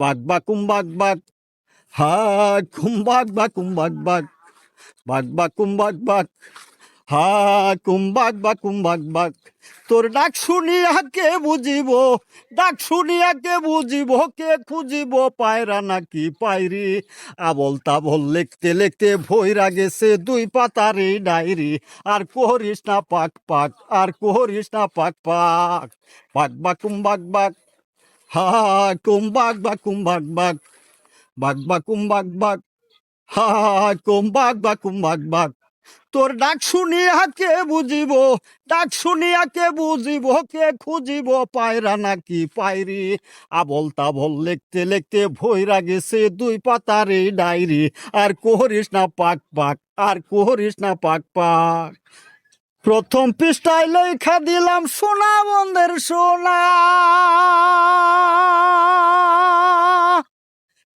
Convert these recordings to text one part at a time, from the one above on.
Bug বা কুম বাগ বাগ হা কুম বাগ বা কুম বাগ বাগ বাগ বা কুম বাগ বাগ হা কুম বাগ বা কুম বাগ বাগ তোর ডাক শুনিয়া কে বুঝিব? ডাক শুনিয়া কে বুঝিব? কে খুঁজিব? পায়রা নাকি পায়রি? আবল তাবল লিখতে লিখতে ভৈরা গেছে দুই পাতারে ডায়েরি। আর কোহরিস না পাক পাক, আর কোহরিস না পাক পাক। বাগ বা কুম বাগ বাগ হা কুম বাগ বা কুম বাগ বাগ বাগ বা কুম বাগ বাগ হা কুম বাগ বা কুম বাগ বাগ তোর ডাক শুনিয়া কে বুঝিব? ডাক শুনিয়া কে বুঝিব? কে খুঁজিব? পায়রা নাকি পায়রি? আবল তাবল লিখতে লিখতে ভৈরা গেছে দুই পাতারে ডায়েরি। আর কোহরিস না পাক পাক, আর কোহরিস না পাক পাক প্রথম পৃষ্ঠায় লেখা দিলাম, সোনা বন্ধের সোনা।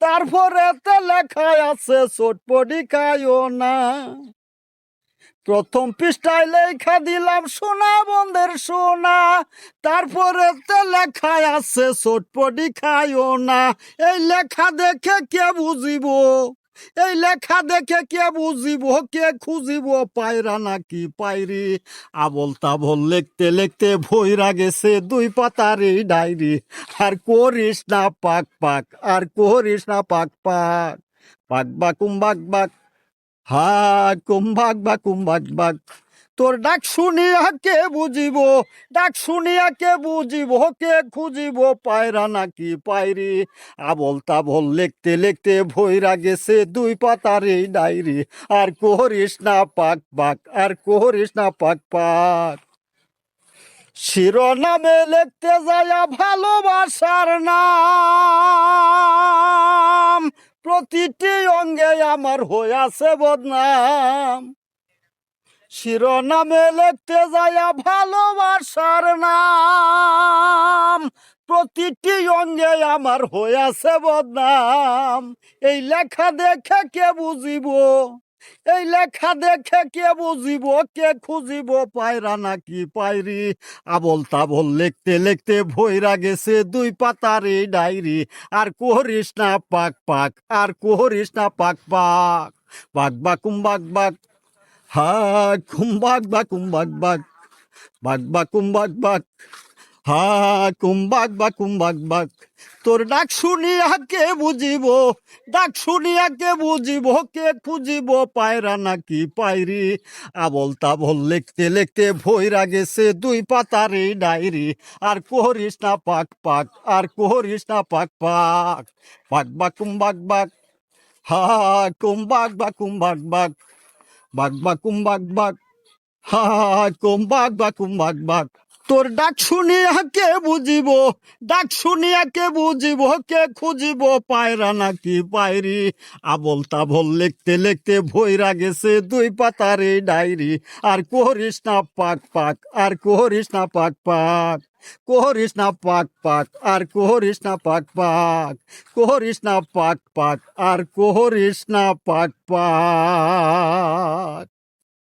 তারপরে তে লেখায় আছে, চটপটি খাইও না। প্রথম পৃষ্ঠায় লেখা দিলাম, সোনা বন্ধের সোনা। তারপরে তে লেখায় আছে, চটপটি খাইও না। এই লেখা দেখে কে বুঝিব? এই লেখা দেখে কে বুঝিব, কে খুঁজিব? পায়রা নাকি পায়রি? আবল তাবল লিখতে লিখতে ভৈরা গেছে দুই পাতার এই ডায়রি। আর করিস না পাক পাক, আর করিস না পাক পাক। পাক বা কুম্বাক বাক হা কুম্বাক বা কুম্বাক বাক। তোর ডাক শুনিয়া কে বুঝিব? ডাক শুনিয়া কে বুঝিব? কে খুঁজিব? পায়রা নাকি পায়রি? আবল তাবল লিখতে লিখতে ভৈরা গেছে দুই পাতারে ডায়েরি। আর কোহরিস না পাক পাক, আর কোহরিস না পাক পাক। শিরোনামে লিখতে যায়া ভালোবাসার নাম, প্রতিটি অঙ্গে আমার হইয়াছে বদনাম। শিরোনামে লিখতে যায়া ভালোবাসার নাম। প্রতিটি অঙ্গে আমার হইয়াছে বদনাম। এই লেখা দেখে কে বুঝিব? এই লেখা দেখে কে বুঝিব? কে খুঁজিব? পায়রা নাকি পায়রি? আবল তাবল লিখতে লিখতে ভৈরা গেছে দুই পাতারে ডায়রি। আর কোহরিস না পাক পাক, আর কোহরিস না পাক পাক। বাগ বা কুম্বাক বাগ হা কুম্বাক বা কুম্বাক বাগ বাগ বা কুম্বাক বাগ হা কুম্বাক বা কুম্বাক বাগ তোর ডাক শুনিয়া কে বুঝিব ডাক শুনিয়া কে বুঝিব কে খুঁজিব পায়রা নাকি পায়রি আবল তাবল লিখতে লিখতে ভৈরা গেছে দুই পাতারে ডায়েরি আর কোহরিস না পাক পাক আর কোহরিস না পাক পাক পাক বা কুম্বাক বাগ হা কুম্বাক বা কুম্বাক বাগ বাগ বা কুম্বাক বাগ হা কুম্বাক বা কুম্বাক বাগ তোর ডাক শুনিয়া কে বুঝিব? ডাক শুনিয়া কে বুঝিব? কে খুঁজিব? পায়রা নাকি পায়রি? আবল তাবল লিখতে লিখতে ভৈরা গেছে দুই পাতারে ডায়েরি। আর কোহরিস না পাক পাক, আর কোহরিস না পাক পাক। কোহরিস না পাক পাক আর কোহরিস না পাক পাক কোহরিস না পাক পাক আর কোহরিস না পাক পাক